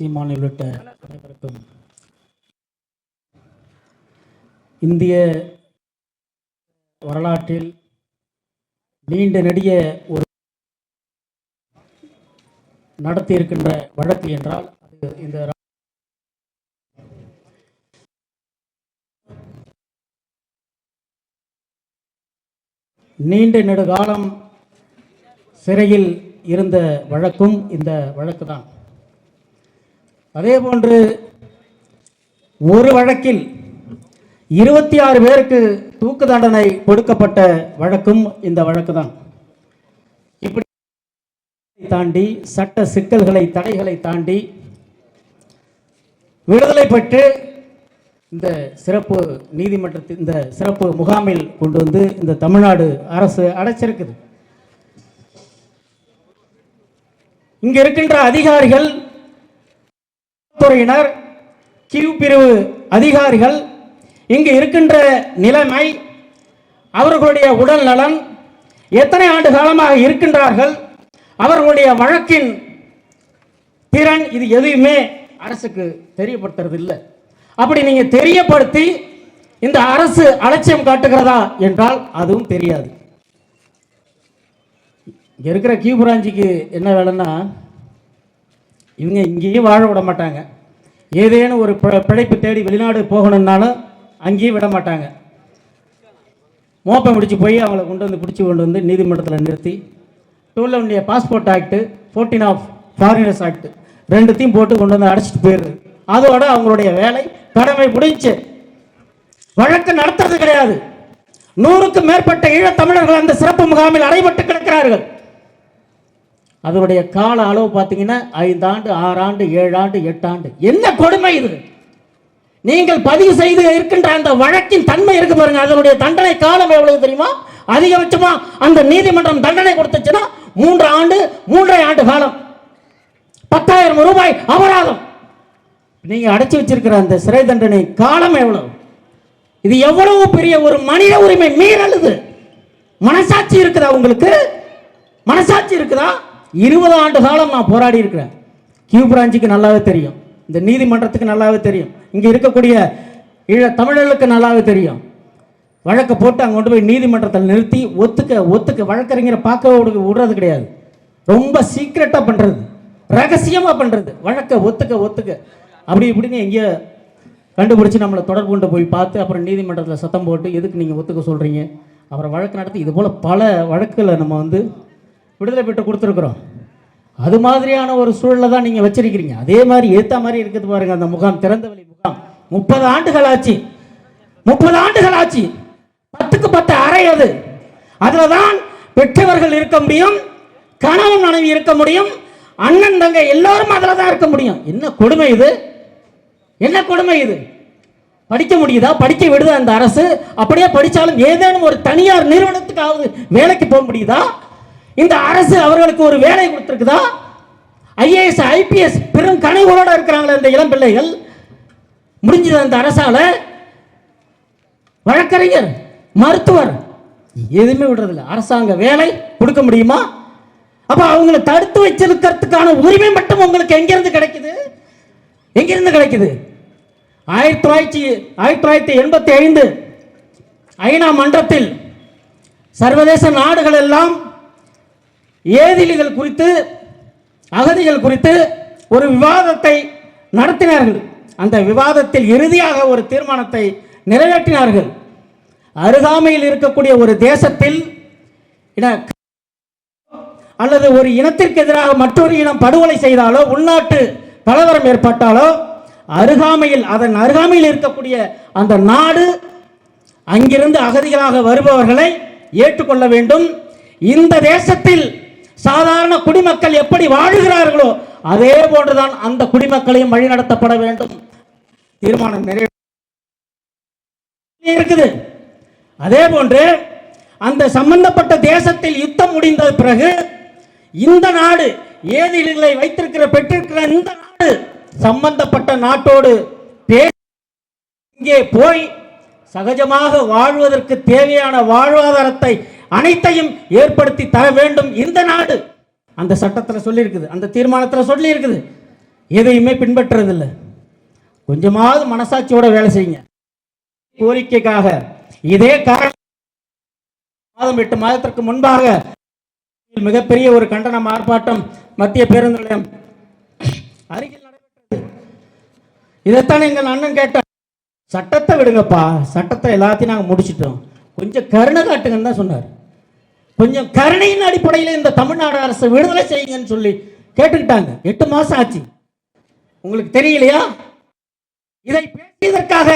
சீமான் உள்ளிட்ட அனைவருக்கும் இந்திய வரலாற்றில் நீண்ட நெடிய ஒரு நடத்தியிருக்கின்ற வழக்கு என்றால் அது இந்த நீண்ட நெடுகாலம் சிறையில் இருந்த வழக்கும் இந்த வழக்கு தான் அதே போன்று ஒரு வழக்கில் இருபத்தி ஆறு பேருக்கு தூக்கு தண்டனை கொடுக்கப்பட்ட வழக்கும் இந்த வழக்கு தான் இப்படி தாண்டி சட்ட சிக்கல்களை தடைகளை தாண்டி விடுதலை பெற்று இந்த சிறப்பு நீதிமன்றத்தில் இந்த சிறப்பு முகாமில் கொண்டு வந்து இந்த தமிழ்நாடு அரசு அடைச்சிருக்குது. இங்க இருக்கின்ற அதிகாரிகள் துறையினர் கியூ பிரிவு அதிகாரிகள் இங்கு இருக்கின்ற நிலைமை அவர்களுடைய உடல் நலன் எத்தனை ஆண்டு காலமாக இருக்கின்றார்கள் அவர்களுடைய வழக்கின் திறன் இது எதுவுமே அரசுக்கு தெரியப்படுத்துறது இல்லை அப்படி நீங்கள் தெரியப்படுத்தி இந்த அரசு அலட்சியம் காட்டுகிறதா என்றால் அதுவும் தெரியாது. இங்கே இருக்கிற கியூ பிராஞ்சிக்கு என்ன வேலைன்னா இவங்க இங்கேயும் வாழ விட மாட்டாங்க. ஏதேனும் ஒரு பிழைப்பு தேடி வெளிநாடு போகணும்னாலும் அங்கேயும் விட மாட்டாங்க. மோப்பம் முடிச்சு போய் அவங்கள கொண்டு வந்து பிடிச்சி கொண்டு வந்து நீதிமன்றத்தில் நிறுத்தி டூல உடைய passport act fourteen of foreigners act ரெண்டுத்தையும் போட்டு கொண்டு வந்து அடைச்சிட்டு போயிடுது. அதோட அவங்களுடைய வேலை கடமை முடிஞ்சு. வழக்கு நடத்துறது கிடையாது. நூறுக்கும் மேற்பட்ட ஈழத்தமிழர்கள் அந்த சிறப்பு முகாமில் அடைபட்டு கிடக்கிறார்கள். அதனுடைய கால அளவு பார்த்தீங்கன்னா ஐந்தாண்டு ஆறாண்டு ஏழாண்டு எட்டாண்டு. என்ன கொடுமை இது? நீங்கள் பதிவு செய்து இருக்கின்ற அந்த வழக்கின் தன்மை இருக்கு பாருங்க. அதனுடைய தண்டனை காலம் எவ்வளவு தெரியுமா? அதிகபட்சமா அந்த நீதிமன்றம் தண்டனை கொடுத்துச்சுன்னா மூன்று ஆண்டு மூன்றரை ஆண்டு காலம். பத்தாயிரம் ரூபாய் அபராதம். நீங்க அடைச்சி வச்சிருக்கிற அந்த சிறை தண்டனை காலம் எவ்வளவு? இது எவ்வளவு பெரிய ஒரு மனித உரிமை? மீறல் இது. மனசாட்சி இருக்குதா உங்களுக்கு? மனசாட்சி இருக்குதா? இருபது ஆண்டு காலம் நான் போராடி இருக்கிறேன். கியூ பிரான்ச்சுக்கு நல்லாவே தெரியும். இந்த நீதிமன்றத்துக்கு நல்லாவே தெரியும். இங்கே இருக்கக்கூடிய ஈழ தமிழர்களுக்கு நல்லாவே தெரியும். வழக்கை போட்டு அங்கே கொண்டு போய் நீதிமன்றத்தில் நிறுத்தி ஒத்துக்க ஒத்துக்க வழக்கறிஞரை பார்க்க விடுறது கிடையாது. ரொம்ப சீக்கிரட்டாக பண்ணுறது ரகசியமாக பண்ணுறது வழக்கை ஒத்துக்க ஒத்துக்க. அப்படி இப்படின்னு எங்கேயோ கண்டுபிடிச்சி நம்மளை தொடர்பு கொண்டு போய் பார்த்து அப்புறம் நீதிமன்றத்தில் சத்தம் போட்டு எதுக்கு நீங்கள் ஒத்துக்க சொல்கிறீங்க அப்புறம் வழக்கு நடத்தி இது போல் பல வழக்குகளை நம்ம வந்து விடுதலை பெற்று கொடுத்துருக்குறோம். அது மாதிரியான ஒரு சூழலை தான் நீங்கள் வச்சிருக்கிறீங்க. அதே மாதிரி ஏற்ற மாதிரி இருக்குது பாருங்க அந்த முகாம் திறந்தவெளி முகாம். முப்பது ஆண்டுகள் ஆச்சு. முப்பது ஆண்டுகள் ஆச்சு. பத்துக்கு பத்து அறை அது. அதில் தான் பெற்றவர்கள் இருக்க முடியும் கணவன் மனைவி இருக்க முடியும் அண்ணன் தங்க எல்லாரும் அதில் தான் இருக்க முடியும். என்ன கொடுமை இது? என்ன கொடுமை இது? படிக்க முடியுதா? படிக்க விடுதா அந்த அரசு? அப்படியே படித்தாலும் ஏதேனும் ஒரு தனியார் நிறுவனத்துக்காவது வேலைக்கு போக முடியுதா? இந்த அரசு அவர்களுக்கு ஒரு வேலை கொடுத்துருக்குதா? ஐஏஎஸ் ஐபிஎஸ் பெரும் கனவுகளோட இருக்கிறாங்களே இந்த இளம் பிள்ளைகள். முடிஞ்சது அந்த அரசால? வழக்கறிஞர் மருத்துவர் எதுவுமே விடுறதில்ல. அரசாங்க வேலை கொடுக்க முடியுமா? அப்ப அவங்களை தடுத்து வச்சிருக்கிறதுக்கான உரிமை மட்டும் உங்களுக்கு எங்கிருந்து கிடைக்குது? எங்கிருந்து கிடைக்குது? ஆயிரத்தி தொள்ளாயிரத்தி ஆயிரத்தி தொள்ளாயிரத்தி எண்பத்தி ஐந்து ஐநா மன்றத்தில் சர்வதேச நாடுகள் எல்லாம் ஏதிலிகள் குறித்து அகதிகள் குறித்து ஒரு விவாதத்தை நடத்தினார்கள். அந்த விவாதத்தில் இறுதியாக ஒரு தீர்மானத்தை நிறைவேற்றினார்கள். அருகாமையில் இருக்கக்கூடிய ஒரு தேசத்தில் இன அல்லது ஒரு இனத்திற்கு எதிராக மற்றொரு இனம் படுகொலை செய்தாலோ உள்நாட்டு கலவரம் ஏற்பட்டாலோ அருகாமையில் அதன் அருகாமையில் இருக்கக்கூடிய அந்த நாடு அங்கிருந்து அகதிகளாக வருபவர்களை ஏற்றுக்கொள்ள வேண்டும். இந்த தேசத்தில் சாதாரண குடிமக்கள் எப்படி வாழுகிறார்களோ அதே போன்றுதான் அந்த குடிமக்களையும் வழிநடத்தப்பட வேண்டும். தீர்மானம் நிறைவே இருக்குது. அதே போன்று அந்த சம்பந்தப்பட்ட தேசத்தில் யுத்தம் முடிந்த பிறகு இந்த நாடு ஏதிலை வைத்திருக்கிற பெற்றிருக்கிற இந்த நாடு சம்பந்தப்பட்ட நாட்டோடு பேசி இங்கே போய் சகஜமாக வாழ்வதற்கு தேவையான வாழ்வாதாரத்தை அனைத்தையும் ஏற்படுத்தி தர வேண்டும் இந்த நாடு. அந்த சட்டத்தில் சொல்லியிருக்குது அந்த தீர்மானத்தில் சொல்லியிருக்குது. எதையுமே பின்பற்றுறதில்லை. கொஞ்சமாவது மனசாட்சியோட வேலை செய்யுங்க. கோரிக்கைக்காக இதே காரணம் மாதம் எட்டு மாதத்திற்கு முன்பாக மிகப்பெரிய ஒரு கண்டனம் ஆர்ப்பாட்டம் மத்திய பேருந்து நிலையம் அருகில் நடைபெற்றது. இதைத்தான் எங்கள் அண்ணன் கேட்டார். சட்டத்தை விடுங்கப்பா. சட்டத்தை எல்லாத்தையும் நாங்கள் முடிச்சிட்டோம். கொஞ்சம் கருணை காட்டுங்கன்னு தான் சொன்னார். கொஞ்சம் கருணையின் அடிப்படையில் இந்த தமிழ்நாடு அரசு விடுதலை செய்யுங்கன்னு சொல்லி கேட்டுக்கிட்டாங்க. எட்டு மாசம் ஆச்சு. உங்களுக்கு தெரியலையா? இதை பேசியதற்காக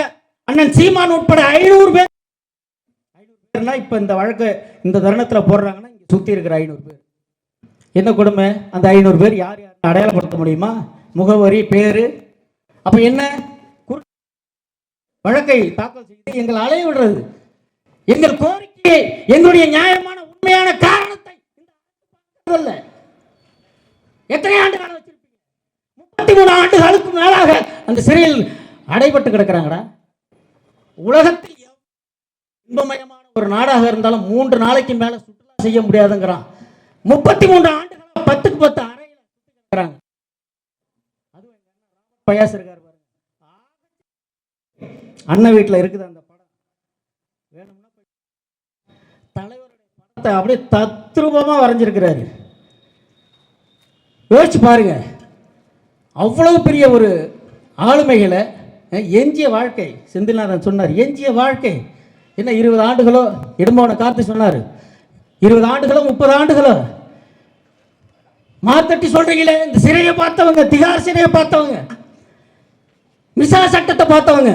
அண்ணன் சீமான் உட்பட ஐநூறு பேர் ஐநூறு பேர்னா இப்போ இந்த வழக்கு இந்த தருணத்தில் போடுறாங்கன்னா இங்கே சுற்றி இருக்கிற ஐநூறு பேர். என்ன கொடுமை? அந்த ஐநூறு பேர் யார் யார் அடையாளப்படுத்த முடியுமா? முகவரி பேரு. அப்போ என்ன? வழக்கை தாக்கல் செய்து எங்கள் அலைய விடுறது. எங்கள் கோரிக்கையை எங்களுடைய நியாயமான உண்மையான காரணத்தை எத்தனை ஆண்டு காலம் வச்சிருப்பீங்க? முப்பத்தி மூணு ஆண்டுகளுக்கு மேலாக அந்த சிறையில் அடைபட்டு கிடக்கிறாங்கடா. உலகத்தில் இன்பமயமான ஒரு நாடாக இருந்தாலும் மூன்று நாளைக்கு மேல சுற்றுலா செய்ய முடியாதுங்கிறான். முப்பத்தி மூன்று ஆண்டுகளா பத்துக்கு பத்து அறையில சுத்தி பயாஸ் இருக்காரு பாருங்க. அண்ணன் வீட்டில் இருக்குது அந்த படம்? வேணும்னா போய் படத்தை அப்படியே தத்ரூபமாக வரைஞ்சிருக்கிறாரு. யோசிச்சு பாருங்க. அவ்வளோ பெரிய ஒரு ஆளுமைகளை எஞ்சிய வாழ்க்கை செந்தில்நாதன் சொன்னார் எஞ்சிய வாழ்க்கை. என்ன இருபது ஆண்டுகளோ இடும்போன காத்து சொன்னார். இருபது ஆண்டுகளோ முப்பது ஆண்டுகளோ. மாத்தட்டி சொல்றீங்களே இந்த சிறையை பார்த்தவங்க திகார் சிறையை பார்த்தவங்க மிசா சட்டத்தை பார்த்தவங்க.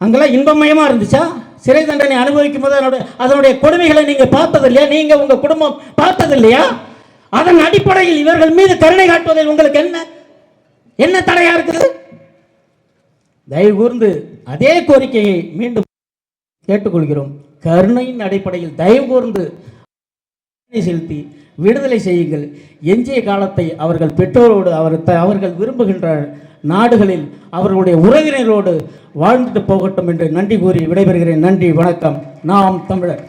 அங்கெல்லாம் இன்பமயமா இருந்துச்சா? சிறை தண்டனை அனுபவிக்கும் போது அதனுடைய அதனுடைய கொடுமைகளை நீங்க பார்த்தது இல்லையா நீங்க உங்க குடும்பம் பார்த்தது இல்லையா அதன் அடிப்படையில் இவர்கள் மீது கருணை காட்டுவதில் உங்களுக்கு என்ன என்ன தடையா இருக்குது? தயவு கூர்ந்து அதே கோரிக்கையை மீண்டும் கேட்டுக்கொள்கிறோம். கருணையின் அடிப்படையில் தயவு கூர்ந்து செலுத்தி விடுதலை செய்யுங்கள். எஞ்சிய காலத்தை அவர்கள் பெற்றோரோடு அவர் த- அவர்கள் விரும்புகின்ற நாடுகளில் அவர்களுடைய உறவினரோடு வாழ்ந்து போகட்டும் என்று நன்றி கூறி விடைபெறுகிறேன். நன்றி வணக்கம். நாம் தமிழர்.